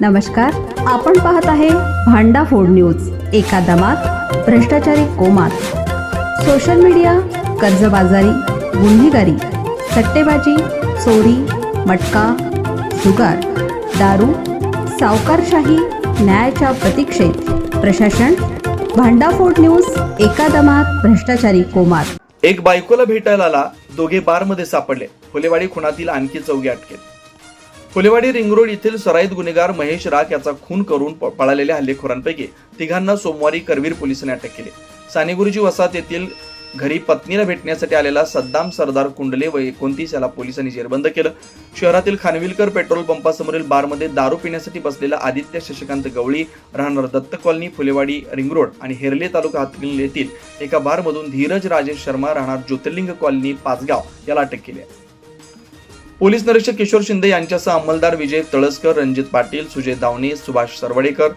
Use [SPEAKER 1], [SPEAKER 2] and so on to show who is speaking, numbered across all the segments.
[SPEAKER 1] नमस्कार आपण पाहत आहे भांडा फोड न्यूज एका दमात भ्रष्टाचारी कोमात. सोशल मीडिया कर्जबाजारी गुन्हेगारी सट्टेबाजी चोरी मटका जुगार दारू सावकारशाही न्यायाच्या प्रतीक्षेत. प्रशासन भांडाफोड न्यूज एका दमात भ्रष्टाचारी कोमात.
[SPEAKER 2] एक बायकोला भेटायला आला दोघे बारमध्ये सापडले. फुलेवाडी खुणातील आणखी चौघे अटकेत. फुलेवाडी रिंगरोड येथील सराईत गुन्हेगार महेश राख याचा खून करून प- पळालेल्या हल्लेखोरांपैकी तिघांना सोमवारी करवीर पोलिसांनी अटक केली. सानेगुरुजी वसाहत येथील घरी पत्नीला भेटण्यासाठी आलेला सद्दाम सरदार कुंडले व एकोणतीस याला पोलिसांनी जेरबंद केलं. शहरातील खानविलकर पेट्रोल पंपासमोरील बारमध्ये दारू पिण्यासाठी बसलेला आदित्य शशिकांत गवळी राहणार दत्त कॉलनी फुलेवाडी रिंगरोड आणि हेरले तालुका येथील एका बारमधून धीरज राजेश शर्मा राहणार ज्योतिर्लिंग कॉलनी पाचगाव याला अटक केली आहे. पोलीस निरीक्षक किशोर शिंदे यांच्यासह अंमलदार विजय तळसकर रणजित पाटील सुजय दावणे सुभाष सरवडेकर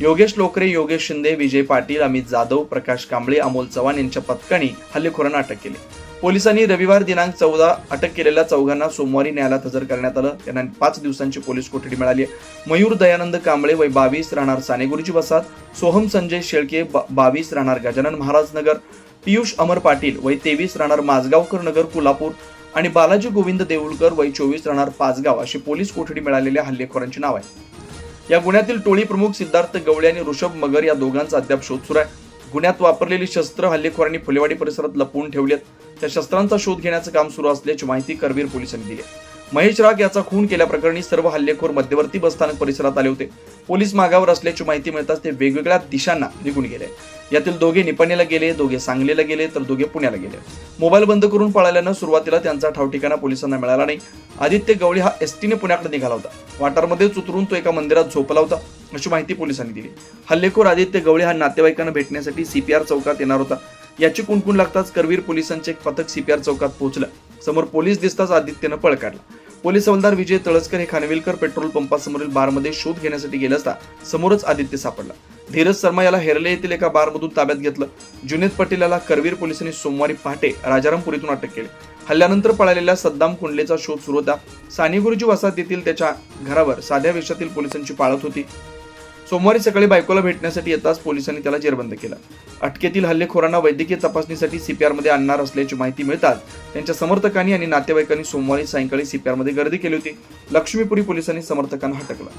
[SPEAKER 2] योगेश लोकरे योगेश शिंदे विजय पाटील अमित जाधव प्रकाश कांबळे अमोल चव्हाण यांच्या पथकाने हल्लेखोरांना अटक केली. पोलिसांनी रविवार दिनांक चौदा अटक केलेल्या चौघांना सोमवारी न्यायालयात हजर करण्यात आलं. त्यांना पाच दिवसांची पोलीस कोठडी मिळाली मयूर दयानंद कांबळे वय बावीस राहणार सानेगुरुजी वसाहत. सोहम संजय शेळके बावीस राहणार गजानन महाराज नगर पियुष अमर पाटील वय तेवीस राहणार माझगावकर नगर कोल्हापूर. आणि बालाजी गोविंद देऊळकर वय चोवीस राहणार पाचगाव अशी पोलीस कोठडी मिळालेल्या हल्लेखोरांची नाव आहे. या गुन्ह्यातील टोळी प्रमुख सिद्धार्थ गवळे आणि ऋषभ मगर या दोघांचा अद्याप शोध सुरू आहे. गुन्ह्यात वापरलेली शस्त्र हल्लेखोरांनी फुलेवाडी परिसरात लपवून ठेवली आहेत. त्या शस्त्रांचा शोध घेण्याचं काम सुरू असल्याची माहिती करवीर पोलिसांनी दिली महेश राग याचा खून केल्याप्रकरणी सर्व हल्लेखोर मध्यवर्ती बसस्थानक परिसरात आले होते. पोलीस मागावर असल्याची माहिती मिळताच ते वेगवेगळ्या दिशांना निघून गेले. यातील दोघे निपाणीला गेले दोघे सांगलीला गेले तर दोघे पुण्याला गेले. मोबाईल बंद करून पळाल्यानं सुरुवातीला त्यांचा ठावठिकाणा पोलिसांना मिळाला नाही. आदित्य गवळी हा एसटीने पुण्याकडे निघाला होता. वाटारमध्येच उतरून तो एका मंदिरात झोपला होता अशी माहिती पोलिसांनी दिली. हल्लेखोर आदित्य गवळी हा नातेवाईकांना भेटण्यासाठी सीपीआर चौकात येणार होता. याची कुणकुण लागताच करवीर पोलिसांचे एक पथक सीपीआर चौकात पोहोचलं. समोर पोलीस दिसताच आदित्यनं पळ काढला. पोलीस हवालदार विजय तळसकर हे खानविलकर पेट्रोल पंपासमोरील बारमध्ये शोध घेण्यासाठी गेले असता समोरच आदित्य सापडला. धीरज शर्मा याला हेरले येथील एका बारमधून ताब्यात घेतलं. जुनेद पटेल याला करवीर पोलिसांनी सोमवारी पहाटे राजारामपुरीतून अटक केली. हल्ल्यानंतर पळालेल्या सद्दाम कुंडलेचा शोध सुरू होता. सानेगुरुजी वसाहत येथील त्याच्या घरावर साध्या वेशातील पोलिसांची पाळत होती. सोमवारी सकाळी बायकोला भेटण्यासाठी येताच पोलिसांनी त्याला जेरबंद केला. अटकेतील हल्लेखोरांना वैद्यकीय तपासणीसाठी सीपीआरमध्ये आणणार असल्याची माहिती मिळताच त्यांच्या समर्थकांनी आणि नातेवाईकांनी सोमवारी सायंकाळी सीपीआरमध्ये गर्दी केली होती. लक्ष्मीपुरी पोलिसांनी समर्थकांना हटकला.